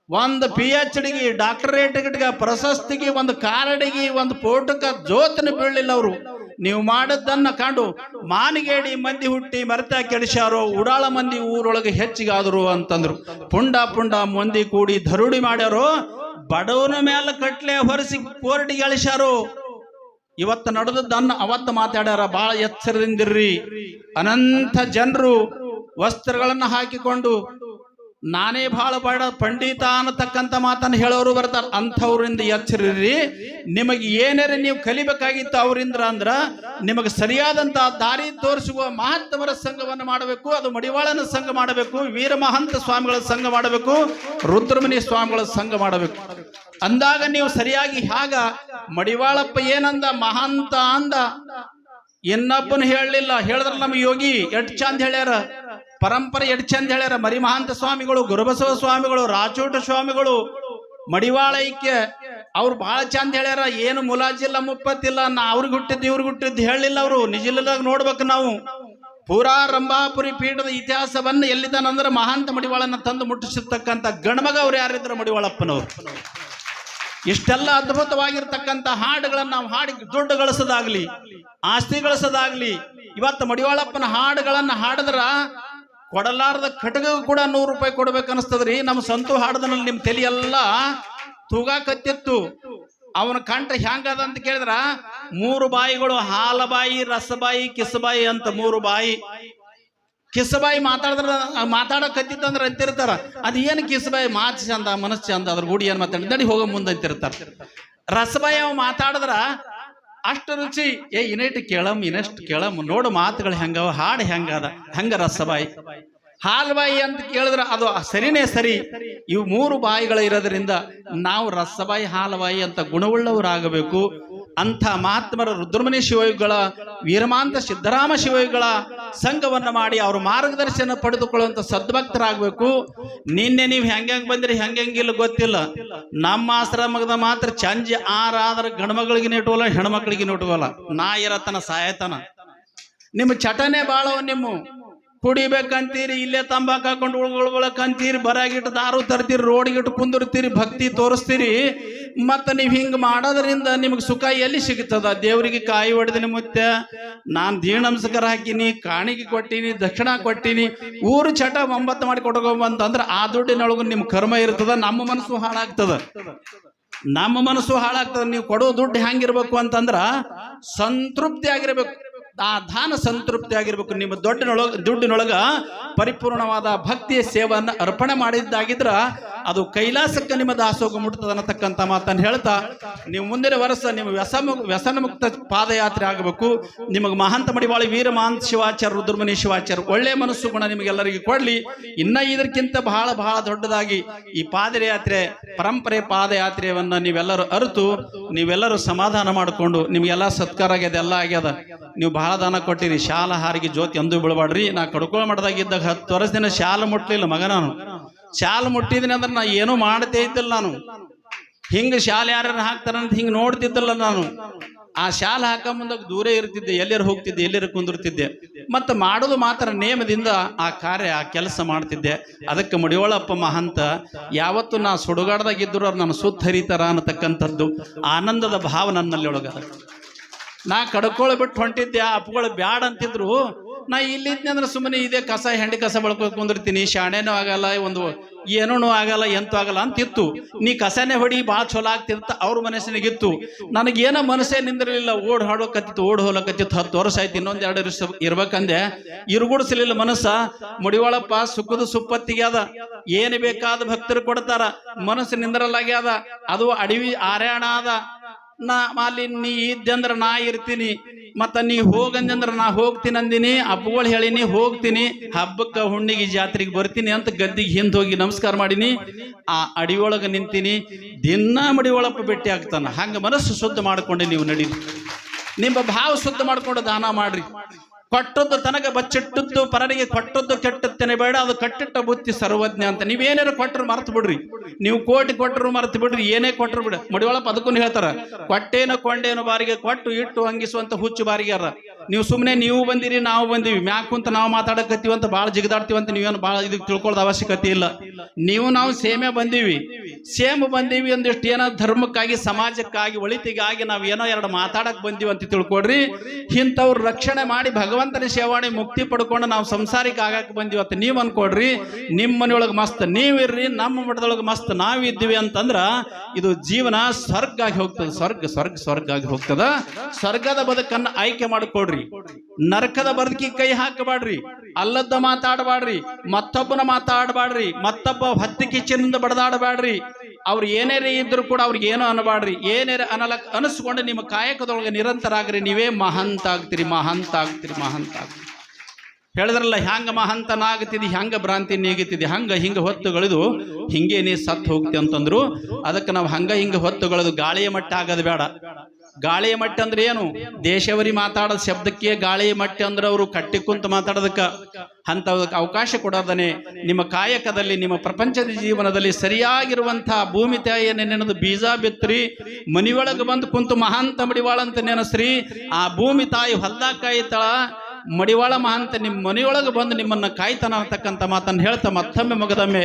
ಒಂದು ಪಿ ಎಚ್ ಡಿಗೆ ಡಾಕ್ಟರೇಟ್ಗೆ ಪ್ರಶಸ್ತಿಗೆ, ಒಂದು ಕಾರಡಿಗೆ, ಒಂದು ಪೋಟಕ ಜೋತನ ಬೀಳಲಿಲ್ಲ ಅವರು. ನೀವು ಮಾಡದ್ದನ್ನ ಕಂಡು ಮಾನಿಗೇಡಿ ಮಂದಿ ಹುಟ್ಟಿ ಮರೆತ ಕೆಡಿಸ್ಯಾರೋ, ಉಡಾಳ ಮಂದಿ ಊರೊಳಗೆ ಹೆಚ್ಚಿಗಾದರು ಅಂತಂದ್ರು. ಪುಂಡ ಪುಂಡ ಮಂದಿ ಕೂಡಿ ಧರುಡಿ ಮಾಡ್ಯಾರೋ, ಬಡವನ ಮೇಲೆ ಕಟ್ಲೆ ಹೊರಿಸಿ ಕೋರ್ಟಿಗೆ ಅಳಿಸ್ಯಾರೋ ಇವತ್ತು ನಡೆದದ್ದನ್ನ ಅವತ್ತು ಮಾತಾಡ್ಯಾರ ಬಹಳ ಎಚ್ಚರದಿಂದಿರ್ರಿ. ಅನಂತ ಜನರು ವಸ್ತ್ರಗಳನ್ನು ಹಾಕಿಕೊಂಡು ನಾನೇ ಬಹಳ ಬಡ ಪಂಡಿತ ಅನ್ನತಕ್ಕಂಥ ಮಾತನ್ನು ಹೇಳೋರು ಬರ್ತಾರೆ. ಅಂಥವ್ರಿಂದ ಎಚ್ಚರಿರಿ. ನಿಮಗೆ ಏನಾರ ನೀವು ಕಲಿಬೇಕಾಗಿತ್ತು ಅವರಿಂದ ಅಂದ್ರ ನಿಮಗೆ ಸರಿಯಾದಂತ ದಾರಿ ತೋರಿಸುವ ಮಹಾತ್ಮರ ಸಂಘವನ್ನು ಮಾಡಬೇಕು, ಅದು ಮಡಿವಾಳನ ಸಂಘ ಮಾಡಬೇಕು ವೀರ ಮಹಂತ ಸ್ವಾಮಿಗಳ ಸಂಘ ಮಾಡಬೇಕು, ರುದ್ರಮುನಿ ಸ್ವಾಮಿಗಳ ಸಂಘ ಮಾಡಬೇಕು. ಅಂದಾಗ ನೀವು ಸರಿಯಾಗಿ ಹಾಗ, ಮಡಿವಾಳಪ್ಪ ಏನಂದ, ಮಹಾಂತ ಅಂದ. ಇನ್ನೊಬ್ಬನು ಹೇಳಲಿಲ್ಲ ಹೇಳಿದ್ರ ನಮ್ಮ ಯೋಗಿ, ಎಟ್ ಚಂದ ಹೇಳ್ಯಾರ? ಪರಂಪರೆ ಎಡ್ ಚಂದ ಹೇಳ್ಯಾರ. ಮರಿಮಹಾಂತ ಸ್ವಾಮಿಗಳು, ಗುರುಬಸವ ಸ್ವಾಮಿಗಳು ರಾಚೋಟ ಸ್ವಾಮಿಗಳು ಮಡಿವಾಳ ಐಕ್ಯ ಅವ್ರು ಬಹಳ ಚಂದ ಹೇಳ್ಯಾರ. ಏನು ಮುಲಾಜಿಲ್ಲ, ಮುಪ್ಪತ್ತಿಲ್ಲ, ನಾ ಅವ್ರಿಗೆ ಹುಟ್ಟಿದ್ದು, ಇವ್ರಿಗೆ ಹುಟ್ಟಿದ್ದು ಹೇಳಿಲ್ಲ ಅವರು. ನಿಜಿಲ್ಲದಾಗ ನೋಡ್ಬೇಕು ನಾವು. ಪೂರಾ ರಂಭಾಪುರಿ ಪೀಠದ ಇತಿಹಾಸವನ್ನು ಎಲ್ಲಿದ್ದಾನಂದ್ರೆ ಮಹಾಂತ ಮಡಿವಾಳನ ತಂದು ಮುಟ್ಟಿಸಿರ್ತಕ್ಕಂಥ ಗಣಮಗ ಅವ್ರು ಯಾರಿದ್ರು ಮಡಿವಾಳಪ್ಪನವ್ರು. ಇಷ್ಟೆಲ್ಲ ಅದ್ಭುತವಾಗಿರ್ತಕ್ಕಂಥ ಹಾಡುಗಳನ್ನು ನಾವು ಹಾಡಿ ದುಡ್ಡು ಗಳಿಸೋದಾಗ್ಲಿ, ಆಸ್ತಿ ಗಳಿಸೋದಾಗ್ಲಿ, ಇವತ್ತು ಮಡಿವಾಳಪ್ಪನ ಹಾಡುಗಳನ್ನು ಹಾಡಿದ್ರ ಕೊಡಲಾರದ ಕಟಗ ಕೂಡ ನೂರು ರೂಪಾಯಿ ಕೊಡ್ಬೇಕು ಅನಿಸ್ತದ್ರಿ. ನಮ್ಮ ಸಂತು ಹಾಡದಲ್ಲಿ ನಿಮ್ಮ ತಲೆ ಎಲ್ಲ ತೂಗಾಕತ್ತಿತ್ತು ಅವನ ಕಂಠ ಹೆಂಗದ ಅಂತ ಕೇಳಿದ್ರ? ಮೂರು ಬಾಯಿಗಳು ಹಾಲಬಾಯಿ ರಸಬಾಯಿ ಕಿಸಬಾಯಿ ಅಂತ ಮೂರು ಬಾಯಿ. ಕಿಸಬಾಯಿ ಮಾತಾಡಿದ್ರ ಮಾತಾಡಕತ್ತಿತ್ತಂದ್ರ ಅಂತಿರ್ತಾರ. ಅದ್ ಏನು ಕಿಸಬಾಯಿ ಮಾತ್ ಚಂದ, ಮನಸ್ಸು ಚಂದ, ಅದ್ರ ಗುಡಿ ಏನ್ ಮಾತಾಡಿ ಹೋಗೋ ಮುಂದೆ ಅಂತಿರ್ತಾರ. ರಸಬಾಯಿ ಅವ ಮಾತಾಡಿದ್ರ ಅಷ್ಟು ರುಚಿ. ಏ ಇನ್ನೇಟ್ ಕೇಳಮ್ ಇನ್ನಷ್ಟು ಕೇಳಮ್. ನೋಡು ಮಾತುಗಳು ಹೆಂಗವ ಹಾಡು ಹೆಂಗದ ಹೆಂಗ ರಸಬಾಯಿ. ಹಾಲ್ಬಾಯಿ ಅಂತ ಕೇಳಿದ್ರೆ ಅದು ಸರಿನೇ ಸರಿ. ಇವು ಮೂರು ಬಾಯಿಗಳು ಇರೋದ್ರಿಂದ ನಾವು ರಸಬಾಯಿ ಹಾಲಬಾಯಿ ಅಂತ ಗುಣವುಳ್ಳವರಾಗಬೇಕು. ಅಂಥ ಮಹಾತ್ಮರ ರುದ್ರಮುನಿ ಶಿವಯುಗಳ ವೀರಮಾಂತ ಸಿದ್ದರಾಮ ಶಿವಯುಗಳ ಸಂಘವನ್ನ ಮಾಡಿ ಅವ್ರ ಮಾರ್ಗದರ್ಶನ ಪಡೆದುಕೊಳ್ಳುವಂತ ಸದ್ಭಕ್ತರಾಗಬೇಕು. ನಿನ್ನೆ ನೀವು ಹೆಂಗ್ ಬಂದ್ರಿ ಇಲ್ಲ ಗೊತ್ತಿಲ್ಲ. ನಮ್ಮ ಆಶ್ರಮದ ಮಾತ್ರ ಚಂಜಿ ಆರಾದ್ರ ಗಣಮಗಳಿಗೆ ನೆಟ್ಟುವಲ್ಲ, ಹೆಣ್ಮಕ್ಳಿಗೆ ನೆಟ್ಟುವಲ್ಲ. ನಾ ಇರತನ ಸಾಯತನ. ನಿಮ್ಮ ಚಟನೆ ಬಾಳವ ನಿಮ್ಮ. ಕುಡಿಬೇಕಂತೀರಿ, ಇಲ್ಲೇ ತಂಬಾಕ್ ಹಾಕೊಂಡು ಉಳ್ಕೊಳ್ಬೇಕಂತೀರಿ ಬರಾಗಿಟ್ಟು ದಾರು ತರ್ತೀರಿ ರೋಡ್ಗಿಟ್ಟು ಕುಂದಿರ್ತೀರಿ, ಭಕ್ತಿ ತೋರಿಸ್ತೀರಿ. ಮತ್ತು ನೀವು ಹಿಂಗೆ ಮಾಡೋದ್ರಿಂದ ನಿಮಗೆ ಸುಖ ಎಲ್ಲಿ ಸಿಗ್ತದ ದೇವರಿಗೆ ಕಾಯಿ ಹೊಡೆದಿನಿ ಮತ್ತೆ ನಾನು ದೀ ನಮಸ್ಕಾರ ಹಾಕಿನಿ ಕಾಣಿಗೆ ಕೊಟ್ಟಿನಿ, ದಕ್ಷಿಣ ಕೊಟ್ಟಿನಿ, ಊರು ಚಟ ಒಂಬತ್ತು ಮಾಡಿ ಕೊಟ್ಕೊಂಬಂತಂದ್ರೆ ಆ ದುಡ್ಡಿನೊಳಗು ನಿಮ್ಮ ಕರ್ಮ ಇರ್ತದ, ನಮ್ಮ ಮನಸ್ಸು ಹಾಳಾಗ್ತದ. ನಮ್ಮ ಮನಸ್ಸು ಹಾಳಾಗ್ತದೆ, ನೀವು ಕೊಡೋ ದುಡ್ಡು ಹೆಂಗಿರ್ಬೇಕು ಅಂತಂದ್ರ ಸಂತೃಪ್ತಿ ಆಗಿರ್ಬೇಕು ಆ ದಾನ ಸಂತೃಪ್ತಿ ಆಗಿರ್ಬೇಕು ನಿಮ್ಮ ದೊಡ್ಡನೊಳಗ ದುಡ್ಡಿನೊಳಗ ಪರಿಪೂರ್ಣವಾದ ಭಕ್ತಿಯ ಸೇವೆಯನ್ನು ಅರ್ಪಣೆ ಮಾಡಿದ್ದಾಗಿದ್ರ ಅದು ಕೈಲಾಸಕ್ಕೆ ನಿಮ್ಮ ದಾಸೋಗ ಮುಟ್ತದ ಅನ್ನತಕ್ಕಂಥ ಮಾತನ್ನು ಹೇಳ್ತಾ, ನೀವು ಮುಂದಿನ ವರ್ಷ ನಿಮ್ಮ ವ್ಯಸನ ಮುಕ್ತ ಪಾದಯಾತ್ರೆ ಆಗಬೇಕು. ನಿಮಗೆ ಮಹಾಂತ ಮಡಿವಾಳಿ ವೀರ ಮಹಾಂತ ಶಿವಾಚಾರ್ಯ, ರುದ್ರಮುನಿ ಶಿವಾಚಾರ್ಯ, ಒಳ್ಳೆ ಮನಸ್ಸು ಗುಣ ನಿಮಗೆಲ್ಲರಿಗೆ ಕೊಡಲಿ. ಇನ್ನ ಇದಕ್ಕಿಂತ ಬಹಳ ಬಹಳ ದೊಡ್ಡದಾಗಿ ಈ ಪಾದಯಾತ್ರೆ, ಪರಂಪರೆ ಪಾದಯಾತ್ರೆಯನ್ನ ನೀವೆಲ್ಲರೂ ಅರಿತು, ನೀವೆಲ್ಲರೂ ಸಮಾಧಾನ ಮಾಡಿಕೊಂಡು, ನಿಮಗೆಲ್ಲ ಸತ್ಕಾರ ಆಗ್ಯದ, ಎಲ್ಲ ಆಗ್ಯದ. ನೀವು ಬಹಳ ದಾನ ಕೊಟ್ಟಿರಿ. ಶಾಲ ಹಾರಿಗೆ ಜ್ಯೋತಿ ಎಂದೂ ಬಿಡಬಾಡ್ರಿ ನಾ ಕಡ್ಕೊಳ ಮಾಡ್ದಾಗಿದ್ದಾಗ ಹತ್ತು ವರ್ಷ ದಿನ ಶಾಲ ಮುಟ್ಲಿಲ್ಲ ಮಗ ನಾನು. ಶಾಲ ಮುಟ್ಟಿದ್ನಿ ಅಂದ್ರೆ ನಾ ಏನೂ ಮಾಡ್ತೇ ಇದ್ದಿಲ್ಲ ನಾನು. ಹಿಂಗ ಶಾಲೆ ಯಾರ್ಯಾರು ಹಾಕ್ತಾರಂತ ಹಿಂಗ್ ನೋಡ್ತಿದ್ದಲ್ಲ ನಾನು. ಆ ಶಾಲ ಹಾಕ ಮುಂದಾಗ ದೂರ ಇರ್ತಿದ್ದೆ ಎಲ್ಲರೂ ಹೋಗ್ತಿದ್ದೆ ಎಲ್ಲರೂ ಕುಂದಿರ್ತಿದ್ದೆ. ಮತ್ತೆ ಮಾಡೋದು ಮಾತ್ರ ನೇಮದಿಂದ ಆ ಕಾರ್ಯ, ಆ ಕೆಲಸ ಮಾಡ್ತಿದ್ದೆ. ಅದಕ್ಕೆ ಮಡಿಯೋಳಪ್ಪ ಮಹಂತ, ಯಾವತ್ತು ನಾ ಸುಡುಗಾಡ್ದಾಗಿದ್ದರು ಅವ್ರು ನನ್ನ ಸುತ್ತ ಹರಿತಾರ ಅನ್ನತಕ್ಕಂಥದ್ದು, ಆನಂದದ ಭಾವ ನನ್ನಲ್ಲಿ ಒಳಗದ. ನಾ ಕಡ್ಕೊಳ್ಬಿಟ್ಟು ಹೊಂಟಿದ್ದೆ ಅಪ್ಪಗಳು ಬ್ಯಾಡ ಅಂತಿದ್ರು ನಾ ಇಲ್ಲಿ ಅಂದ್ರೆ ಸುಮ್ಮನೆ ಇದೇ ಕಸ, ಹೆಂಡಿ ಕಸ ಬೆಳ್ಕೊ ಕುಂದಿರ್ತೀನಿ. ಶಾಣೆನೂ ಆಗಲ್ಲ, ಒಂದು ಏನೂ ಆಗಲ್ಲ, ಎಂತೂ ಆಗಲ್ಲ ಅಂತಿತ್ತು. ನೀ ಕಸನೇ ಹೊಡಿ, ಭಾಳ ಚಲೋ ಆಗ್ತಿರ್ತ ಅವ್ರ ಮನಸ್ಸಿನಾಗಿತ್ತು. ನನಗೇನೋ ಮನಸ್ಸೇ ನಿಂದಿರಲಿಲ್ಲ, ಓಡ್ ಹಾಡೋಕತ್ತಿತ್ತು ಓಡ್ ಹೋಲಕತ್ತಿತ್ತು ಹತ್ತು ವರ್ಷ ಆಯ್ತು, ಇನ್ನೊಂದು ಎರಡು ವರ್ಷ ಇರ್ಬೇಕಂದೆ. ಇರುಗುಡಿಸಲಿಲ್ಲ ಮನಸ್ಸ, ಮುಡಿವಾಳಪ್ಪ ಸುಖದ ಸುಪ್ಪತ್ತಿಗೆ ಏನು ಬೇಕಾದ ಭಕ್ತರು ಕೊಡ್ತಾರ, ಮನಸ್ಸು ನಿಂದ್ರಲ್ಲಾಗ್ಯಾದ ಅದು ಅಡವಿ, ಆರ್ಯಾಣ ಅದ ನಾ ಅಲ್ಲಿ ನೀ ಅಂದ್ರೆ ನಾ ಇರ್ತೀನಿ. ಮತ್ತ ನೀ ಹೋಗಂದಂದ್ರ ನಾ ಹೋಗ್ತೀನಿ ಅಂದಿನಿ. ಹಬ್ಬಗಳು ಹೇಳಿನಿ, ಹೋಗ್ತೀನಿ. ಹಬ್ಬಕ್ಕ ಹುಣ್ಣಿಗೆ ಜಾತ್ರೆಗೆ ಬರ್ತೀನಿ ಅಂತ ಗದ್ದಿಗೆ ಹಿಂದೆ ಹೋಗಿ ನಮಸ್ಕಾರ ಮಾಡೀನಿ. ಆ ಅಡಿಯೊಳಗ ನಿಂತೀನಿ. ದಿನ ಮಡಿಯೊಳಪ್ಪ ಭೇಟಿ ಆಗ್ತಾನ. ಹಂಗ ಮನಸ್ಸು ಶುದ್ಧ ಮಾಡ್ಕೊಂಡು ನೀವು ನಡೀರಿ. ನಿಮ್ಮ ಭಾವ ಶುದ್ಧ ಮಾಡ್ಕೊಂಡು ದಾನ ಮಾಡ್ರಿ. ಕೊಟ್ಟದ್ದು ತನಗ ಬಚ್ಚಿಟ್ಟದ್ದು ಪರರಿಗೆ ಕೊಟ್ಟದ್ದು ಕೆಟ್ಟತ್ತೇನೆ ಬೇಡ, ಅದು ಕಟ್ಟಿಟ್ಟ ಬುತ್ತಿ ಸರ್ವಜ್ಞ ಅಂತ. ನೀವೇನಾರು ಕೊಟ್ಟರು ಮರ್ತು ಬಿಡ್ರಿ. ನೀವು ಕೋಟಿ ಕೊಟ್ಟರು ಮರ್ತು ಬಿಡ್ರಿ, ಏನೇ ಕೊಟ್ಟರು ಬಿಡ. ಮಡಿವಳಪ್ಪ ಅದಕ್ಕೂ ಹೇಳ್ತಾರ, ಕೊಟ್ಟೇನೋ ಕೊಂಡೇನೋ ಬಾರಿಗೆ, ಕೊಟ್ಟು ಇಟ್ಟು ಹಂಗಿಸುವಂತ ಹುಚ್ಚು ಬಾರಿಗೆ ಅರ ನೀವು ಸುಮ್ಮನೆ ನೀವು ಬಂದಿರಿ, ನಾವು ಬಂದಿವಿ. ಮ್ಯಾಕ್ ಕುಂತ ನಾವು ಅಂತ ಭಾಳ ಜಿಗಿದಾಡ್ತೀವಿ ಅಂತ ನೀವೇನು ಭಾಳ ಇದಕ್ಕೆ ತಿಳ್ಕೊಳ್ಳೋದು ಅವಶ್ಯಕತೆ ಇಲ್ಲ. ನೀವು ನಾವು ಸೇಮೆ ಬಂದೀವಿ. ಸೇಮ್ ಬಂದೀವಿ ಒಂದಿಷ್ಟು ಏನೋ ಧರ್ಮಕ್ಕಾಗಿ, ಸಮಾಜಕ್ಕಾಗಿ, ಒಳಿತಿಗಾಗಿ ನಾವು ಏನೋ ಎರಡು ಮಾತಾಡಕ್ ಬಂದೀವಿ ಅಂತ ತಿಳ್ಕೊಡ್ರಿ ಇಂಥವ್ರು ರಕ್ಷಣೆ ಮಾಡಿ ಭಗವಂತನ ಸೇವಾಣಿ ಮುಕ್ತಿ ಪಡ್ಕೊಂಡು ನಾವು ಸಂಸಾರಿಕ ಆಗಕ್ಕೆ ಬಂದಿವತ್ತು ನೀವು ಅನ್ಕೊಡ್ರಿ. ನಿಮ್ಮ ಮನೆಯೊಳಗೆ ಮಸ್ತ್ ನೀವಿರ್ರಿ ನಮ್ಮ ಮಠದೊಳಗೆ ಮಸ್ತ್ ನಾವಿದ್ದೀವಿ ಅಂತಂದ್ರ ಇದು ಜೀವನ ಸ್ವರ್ಗ ಆಗಿ ಹೋಗ್ತದೆ. ಸ್ವರ್ಗ ಸ್ವರ್ಗ ಸ್ವರ್ಗ ಆಗಿ ಹೋಗ್ತದ. ಸ್ವರ್ಗದ ಬದುಕನ್ನು ಆಯ್ಕೆ ಮಾಡಿಕೊಡ್ರಿ. ನರಕದ ಬದುಕಿ ಕೈ ಹಾಕಬಾಡ್ರಿ. ಅಲ್ಲದ ಮಾತಾಡಬಾಡ್ರಿ. ಮತ್ತೊಬ್ಬನ ಮಾತಾಡಬಾಡ್ರಿ. ಮತ್ತೊಬ್ಬ ಹತ್ತಿ ಕಿಚ್ಚಿನಿಂದ ಬಡದಾಡಬೇಡ್ರಿ. ಅವ್ರು ಏನೇರೇ ಇದ್ರು ಕೂಡ ಅವ್ರಿಗೆ ಏನೋ ಅನ್ಬಾಡ್ರಿ. ಏನೇರ ಅನಲ ಅನಿಸ್ಕೊಂಡು ನಿಮ್ಮ ಕಾಯಕದೊಳಗೆ ನಿರಂತರ ಆಗ್ರಿ ನೀವೇ ಮಹಂತ ಆಗ್ತೀರಿ ಮಹಂತ ಆಗ್ತೀರಿ ಮಹಂತ ಆಗ್ತೀರಿ. ಹೇಳಿದ್ರಲ್ಲ, ಹ್ಯಾಂಗ ಮಹಂತನಾಗತಿದಿ ಹ್ಯಾಂಗ ಭ್ರಾಂತಿ ನೀಗತಿದಿ ಹಂಗ ಹಿಂಗ ಹೊತ್ತುಗಳಿದು ಹಿಂಗೇನೇ ಸತ್ತು ಹೋಗ್ತಿ ಅಂತಂದ್ರು. ಅದಕ್ಕೆ ನಾವು ಹಂಗ ಹಿಂಗ ಹೊತ್ತುಗಳದು ಗಾಳಿಯ ಮಟ್ಟ ಆಗೋದು ಬೇಡ. ಗಾಳಿ ಮಟ್ಟಿ ಅಂದ್ರೆ ಏನು? ದೇಶವರಿ ಮಾತಾಡೋ ಶಬ್ದಕ್ಕೆ ಗಾಳಿಯ ಮಟ್ಟಿ ಅಂದ್ರೆ ಅವರು ಕಟ್ಟಿ ಕುಂತು ಮಾತಾಡೋದಕ್ಕ ಅಂತ ಅವಕಾಶ ಕೊಡೋದನೆ ನಿಮ್ಮ ಕಾಯಕದಲ್ಲಿ, ನಿಮ್ಮ ಪ್ರಪಂಚದ ಜೀವನದಲ್ಲಿ ಸರಿಯಾಗಿರುವಂತಹ ಭೂಮಿ ತಾಯಿಯನ್ನು ನೆನೆದು ಬೀಜ ಬಿತ್ತರಿ ಮನಿಯೊಳಗೆ ಬಂದು ಕುಂತು ಮಹಾಂತ ಮಡಿವಾಳ ಅಂತ ನೆನೆಸ್ರಿ, ಆ ಭೂಮಿ ತಾಯಿ ಹೊಲ್ದಾಗ ಕಾಯ್ತಾಳ ಮಡಿವಾಳ ಮಹಾಂತ ನಿಮ್ಮ ಮನೆಯೊಳಗೆ ಬಂದು ನಿಮ್ಮನ್ನ ಕಾಯ್ತಾನ ಅಂತಕ್ಕಂಥ ಮಾತನ್ನು ಹೇಳ್ತಾ ಮತ್ತೊಮ್ಮೆ ಮಗದೊಮ್ಮೆ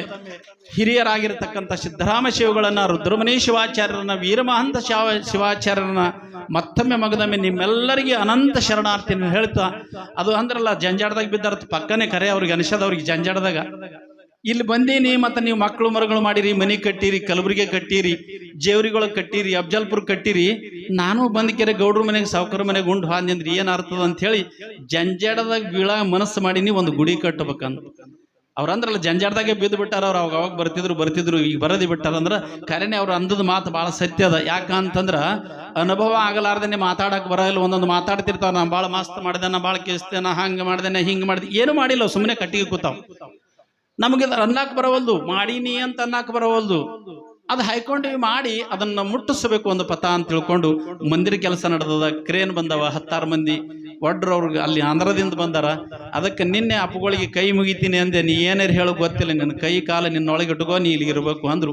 ಹಿರಿಯರಾಗಿರ್ತಕ್ಕಂಥ ಸಿದ್ದರಾಮ ಶಿವಗಳನ್ನ ರುದ್ರಮಣಿ ಶಿವಾಚಾರ್ಯರನ್ನ ವೀರಮಹಂತ ಶಿವ ಶಿವಾಚಾರ್ಯರನ್ನ ಮತ್ತೊಮ್ಮೆ ಮಗದೊಮ್ಮೆ ನಿಮ್ಮೆಲ್ಲರಿಗೆ ಅನಂತ ಶರಣಾರ್ಥಿನ ಹೇಳ್ತಾ, ಅದು ಅಂದ್ರಲ್ಲ ಜಂಜಾಟದಾಗ ಬಿದ್ದಾರ ಪಕ್ಕನೆ ಕರೆ ಅವ್ರಿಗೆ ಅನಿಸದವ್ರಿಗೆ ಜಂಜಾಟದಾಗ ಇಲ್ಲಿ ಬಂದೀನಿ ಮತ್ತೆ ನೀವು ಮಕ್ಕಳು ಮರಗಳು ಮಾಡಿರಿ, ಮನಿ ಕಟ್ಟಿರಿ, ಕಲಬುರಗಿ ಕಟ್ಟಿರಿ ಜೇವರಿಗಳು ಕಟ್ಟಿರಿ, ಅಫ್ಜಲ್ಪುರ್ ಕಟ್ಟಿರಿ. ನಾನು ಬಂದ ಕೆರೆ ಗೌಡ್ರ ಮನೆಗೆ, ಸಾವುಕಾರ ಮನೆಗೆ ಉಂಡು ಹಾಂದ್ರಿ ಏನು ಅರ್ಥದ ಅಂತ ಹೇಳಿ ಜಂಜಾಡದಾಗ ಬೀಳ ಮನಸ್ಸು ಮಾಡೀನಿ, ಒಂದು ಗುಡಿ ಕಟ್ಟಬೇಕಂತ ಅವ್ರಂದ್ರಲ್ಲ ಜಂಜಾಟದಾಗೆ ಬಿದ್ದು ಬಿಟ್ಟಾರ, ಅವ್ರು ಅವಾಗ ಅವಾಗ ಬರ್ತಿದ್ರು ಬರ್ತಿದ್ರು, ಈಗ ಬರದಿ ಬಿಟ್ಟಾರ ಅಂದ್ರ ಕರೆನೆ ಅವ್ರ ಅಂದದ ಮಾತು ಭಾಳ ಸತ್ಯ ಅದ. ಯಾಕಂತಂದ್ರ ಅನುಭವ ಆಗಲಾರ್ದೇನೆ ಮಾತಾಡಕ್ಕೆ ಬರೋಲ್ಲ, ಒಂದೊಂದು ಮಾತಾಡ್ತಿರ್ತಾವ ನಾ ಭಾಳ ಮಸ್ತ್ ಮಾಡ್ದೆ ನಾ ಭಾಳ ಕೇಸ್ತೇನ ಹಂಗೆ ಮಾಡಿದೆ ಹಿಂಗೆ ಮಾಡಿದೆ, ಏನು ಮಾಡಿಲ್ಲ ಸುಮ್ಮನೆ ಕಟ್ಟಿಗೆ ಕೂತಾವ್. ನಮಗೆ ಅನ್ನಕ್ಕೆ ಬರವಲ್ದು. ಮಾಡೀನಿ ಅಂತ ಅನ್ನಕ್ಕೆ ಬರವಲ್ದು. ಅದು ಹಾಯ್ಕೊಂಡು ಮಾಡಿ ಅದನ್ನ ಮುಟ್ಟಿಸಬೇಕು ಒಂದು ಪಥ ಅಂತ ತಿಳ್ಕೊಂಡು ಮಂದಿರ ಕೆಲಸ ನಡೆದದ. ಕ್ರೇನ್ ಬಂದವ ಹತ್ತಾರು ಮಂದಿ. ಒಡ್ರು ಅವ್ರಿಗೆ ಅಲ್ಲಿ ಆಂಧ್ರದಿಂದ ಬಂದಾರ. ಅದಕ್ಕೆ ನಿನ್ನೆ ಅಪ್ಪುಗಳಿಗೆ ಕೈ ಮುಗಿತೀನಿ ಅಂದೆ. ನೀ ಏನಾರು ಹೇಳೋ ಗೊತ್ತಿಲ್ಲ. ನಿನ್ನ ಕೈ ಕಾಲ ನಿನ್ನೊಳಗೆ ಇಟ್ಕೋ, ನೀ ಇಲ್ಲಿ ಇರಬೇಕು ಅಂದ್ರು.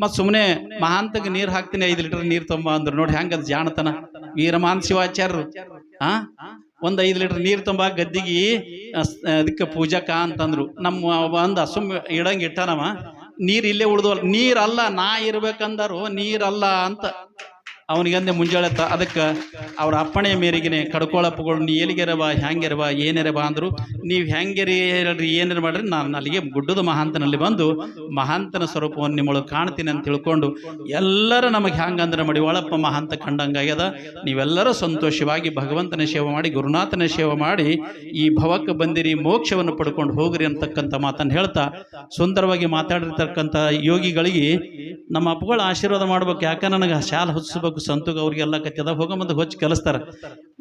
ಮತ್ತು ಸುಮ್ಮನೆ ಮಹಾಂತಗೆ ನೀರು ಹಾಕ್ತೀನಿ, ಐದು ಲೀಟರ್ ನೀರು ತುಂಬ ಅಂದ್ರು. ನೋಡಿ ಹೆಂಗದ್ ಜಾಣತನ. ವೀರಮಾನ್ ಶಿವಾಚಾರ್ಯರು. ಆ? ಒಂದು ಐದು ಲೀಟರ್ ನೀರ್ ತುಂಬ ಗದ್ದಿಗೆ ಅದಕ್ಕೆ ಪೂಜಕ ಅಂತಂದ್ರು. ನಮ್ಮ ಒಂದು ಅಸುಮ್ ಇಡಂಗ್ ಇಟ್ಟಾನವ. ನೀರ್ ಇಲ್ಲೇ ಉಳ್ದವಲ್ಲ ನೀರಲ್ಲ ನಾ ಇರ್ಬೇಕಂದರು ನೀರಲ್ಲ ಅಂತ. ಅವನಿಗಂದೆ ಮುಂಜಾನೆ ತ ಅದಕ್ಕೆ ಅವ್ರ ಅಪ್ಪಣೆಯ ಮೇರೆಗೆ ಕಡ್ಕೊಳಪ್ಪಗಳು ನೀ ಎಲ್ಲಿಗೆರವ, ಹ್ಯಾಂಗೆರವ, ಏನೆರವ ಅಂದ್ರು, ನೀವು ಹೇಳ್ರಿ, ಏನಾರ ಮಾಡ್ರಿ, ನಾನು ಅಲ್ಲಿಗೆ ಗುಡ್ಡದ ಮಹಾಂತನಲ್ಲಿ ಬಂದು ಮಹಾಂತನ ಸ್ವರೂಪವನ್ನು ನಿಮ್ಮೊಳಗೆ ಕಾಣ್ತೀನಿ ಅಂತ ತಿಳ್ಕೊಂಡು, ಎಲ್ಲರೂ ನಮಗೆ ಹ್ಯಾಂಗಂದ್ರೆ ಮಾಡಿ, ಒಳಪ್ಪ ಮಹಾಂತ ಕಂಡಂಗಾಗ್ಯದ. ನೀವೆಲ್ಲರೂ ಸಂತೋಷವಾಗಿ ಭಗವಂತನ ಸೇವೆ ಮಾಡಿ, ಗುರುನಾಥನ ಸೇವೆ ಮಾಡಿ, ಈ ಭವಕ್ಕೆ ಬಂದಿರಿ, ಮೋಕ್ಷವನ್ನು ಪಡ್ಕೊಂಡು ಹೋಗ್ರಿ ಅಂತಕ್ಕಂಥ ಮಾತನ್ನು ಹೇಳ್ತಾ, ಸುಂದರವಾಗಿ ಮಾತಾಡಿರ್ತಕ್ಕಂಥ ಯೋಗಿಗಳಿಗೆ ನಮ್ಮ ಅಪ್ಪಗಳ ಆಶೀರ್ವಾದ ಮಾಡ್ಬೇಕು, ಯಾಕೆ ನನಗೆ ಶಾಲ ಹೊಚ್ಸ್ಬೇಕು ಸಂತುಗ ಅವ್ರಿಗೆಲ್ಲ ಕತ್ತದ, ಹೋಗೋ ಮುಂದೆ ಹೊಚ್ಚಿ ಕಲಿಸ್ತಾರೆ.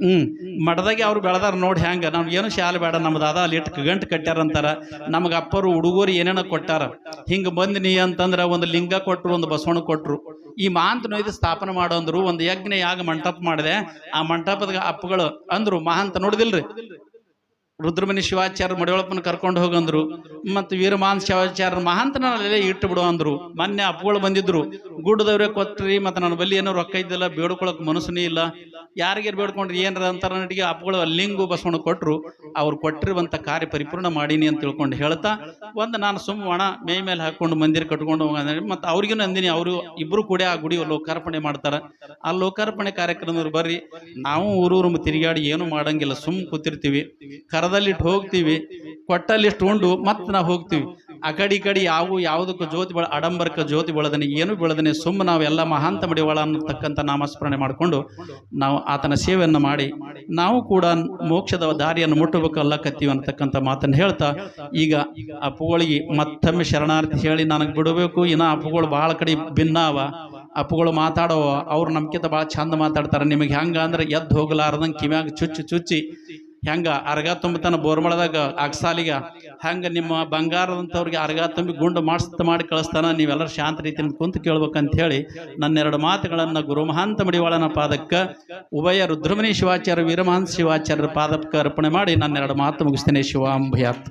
ಹ್ಮ್, ಮಠದಾಗೆ ಅವ್ರು ಬೆಳೆದಾರ ನೋಡಿ ಹ್ಯಾಂಗ ನಮ್ಗೆ ಏನು ಶಾಲೆ ಬೇಡ, ನಮ್ದು ಅದ, ಅಲ್ಲಿ ಇಟ್ಟು ಗಂಟು ಕಟ್ಟ್ಯಾರಂತಾರ ನಮ್ಗೆ ಅಪ್ಪರು, ಹುಡುಗರು ಏನೇನೋ ಕೊಟ್ಟಾರ. ಹಿಂಗೆ ನೀ ಅಂತಂದ್ರೆ ಒಂದು ಲಿಂಗ ಕೊಟ್ಟರು ಒಂದು ಬಸವಣ್ಣ ಕೊಟ್ಟರು ಈ ಮಾಂತ ನೋಯ್ದು ಸ್ಥಾಪನೆ ಮಾಡೋಂದ್ರು, ಒಂದು ಯಜ್ಞ ಯಾಗ ಮಂಟಪ ಮಾಡಿದೆ, ಆ ಮಂಟಪದ ಅಪ್ಪಗಳು ಅಂದ್ರು, ಮಹಾಂತ ನೋಡಿದಿಲ್ರಿ? ರುದ್ರಮಣಿ ಶಿವಾಚಾರ್ಯ ಮಡಿಯೊಳಪ್ಪನ ಕರ್ಕೊಂಡು ಹೋಗಂದ್ರು. ಮತ್ತು ವೀರಮಾನ್ ಶಿವಾಚಾರ್ಯ ಮಹಾಂತನಲ್ಲೇ ಇಟ್ಟು ಬಿಡು ಅಂದ್ರು. ಮೊನ್ನೆ ಅಪ್ಪಗಳು ಬಂದಿದ್ರು. ಗುಡ್ಡದವರೇ ಕೊಟ್ರಿ, ಮತ್ತು ನನ್ನ ಬಲ್ಲಿ ಏನೋ ರೊಕ್ಕ ಇದ್ದಿಲ್ಲ, ಬೇಡ್ಕೊಳಕ್ ಮನಸ್ಸುನೇ ಇಲ್ಲ. ಯಾರಿಗೆ ಬೇಡ್ಕೊಂಡ್ರಿ, ಏನಾರ ಅಂತಾರ ನಟಿಗೆ ಅಪ್ಪಗಳು ಲಿಂಗು ಬಸವಣ್ಣ ಕೊಟ್ರು. ಅವ್ರು ಕೊಟ್ಟಿರುವಂತ ಕಾರ್ಯ ಪರಿಪೂರ್ಣ ಮಾಡೀನಿ ಅಂತ ತಿಳ್ಕೊಂಡು ಹೇಳ್ತಾ, ಒಂದು ನಾನು ಸುಮ್ಮ ಒಣ ಮೇ ಮೇಲೆ ಹಾಕೊಂಡು ಮಂದಿರ ಕಟ್ಕೊಂಡು ಹೋಗಿ ಮತ್ತು ಅವ್ರಿಗೂ ಅಂದಿನಿ ಅವರು ಇಬ್ರು ಕೂಡ ಆ ಗುಡಿ ಲೋಕಾರ್ಪಣೆ ಮಾಡ್ತಾರ. ಆ ಲೋಕಾರ್ಪಣೆ ಕಾರ್ಯಕ್ರಮದವ್ರು ಬರ್ರಿ, ನಾವು ಊರೂರು ತಿರುಗಾಡಿ ಏನು ಮಾಡಂಗಿಲ್ಲ ಸುಮ್ ಕೂತಿರ್ತೀವಿ. ಕರದಲ್ಲಿಟ್ಟು ಹೋಗ್ತೀವಿ ಕೊಟ್ಟಲ್ಲಿಷ್ಟು ಉಂಡು, ಮತ್ತೆ ನಾವು ಹೋಗ್ತೀವಿ. ಆ ಕಡೆ ಈ ಕಡೆ ಯಾವ ಯಾವುದಕ್ಕೂ ಜ್ಯೋತಿ ಬೆಳ, ಆಡಂಬರಕ್ಕೆ ಜ್ಯೋತಿ ಬೆಳೆದನೆ, ಏನು ಬೆಳೆದನೆ, ಸುಮ್ಮ ನಾವೆಲ್ಲ ಮಹಾಂತ ಮಡಿವಾಳ ಅನ್ನತಕ್ಕಂಥ ನಾಮಸ್ಮರಣೆ ಮಾಡಿಕೊಂಡು ನಾವು ಆತನ ಸೇವೆಯನ್ನು ಮಾಡಿ, ನಾವು ಕೂಡ ಮೋಕ್ಷದ ದಾರಿಯನ್ನು ಮುಟ್ಟಬೇಕಲ್ಲ ಕತ್ತೀವಿ ಅನ್ನತಕ್ಕಂಥ ಮಾತನ್ನು ಹೇಳ್ತಾ, ಈಗ ಅಪ್ಪುಗಳಿಗೆ ಮತ್ತೊಮ್ಮೆ ಶರಣಾರ್ಥಿ ಹೇಳಿ ನನಗೆ ಬಿಡಬೇಕು, ಇನ್ನು ಪುಗಳು ಭಾಳ ಕಡೆ ಭಿನ್ನ ಅವ. ಅಪ್ಪುಗಳು ಮಾತಾಡೋ, ಅವ್ರು ನಮ್ಕಿಂತ ಭಾಳ ಚಂದ ಮಾತಾಡ್ತಾರೆ, ನಿಮಗೆ ಹೆಂಗ ಅಂದ್ರೆ ಎದ್ದು ಹೋಗಲಾರ್ದಂಗೆ ಕಿವ್ಯಾಗ ಚುಚ್ಚಿ ಚುಚ್ಚಿ ಹೆಂಗ ಅರ್ಗ ತುಂಬತನ ಬೋರ್ಮಳದಾಗ ಅಕ್ಸಾಲಿಗ ಹೆಂಗ ನಿಮ್ಮ ಬಂಗಾರದಂಥವ್ರಿಗೆ ಅರ್ಗ ತುಂಬಿ ಗುಂಡು ಮಾಡಿಸ್ತ ಮಾಡಿ ಕಳಿಸ್ತಾನ, ನೀವೆಲ್ಲರೂ ಶಾಂತ ರೀತಿಯಿಂದ ಕುಂತು ಕೇಳ್ಬೇಕಂತ ಹೇಳಿ ನನ್ನೆರಡು ಮಾತುಗಳನ್ನು ಗುರು ಮಹಾಂತ ಮಡಿವಾಳನ ಪಾದಕ್ಕೆ ಉಭಯ ರುದ್ರಮುನಿ ಶಿವಾಚಾರ್ಯ, ವೀರಮಹಾಂತ ಶಿವಾಚಾರ್ಯರ ಪಾದಕ್ಕೆ ಅರ್ಪಣೆ ಮಾಡಿ ನನ್ನೆರಡು ಮಾತು ಮುಗಿಸ್ತೇನೆ. ಶಿವಾಂಭಯಾತ್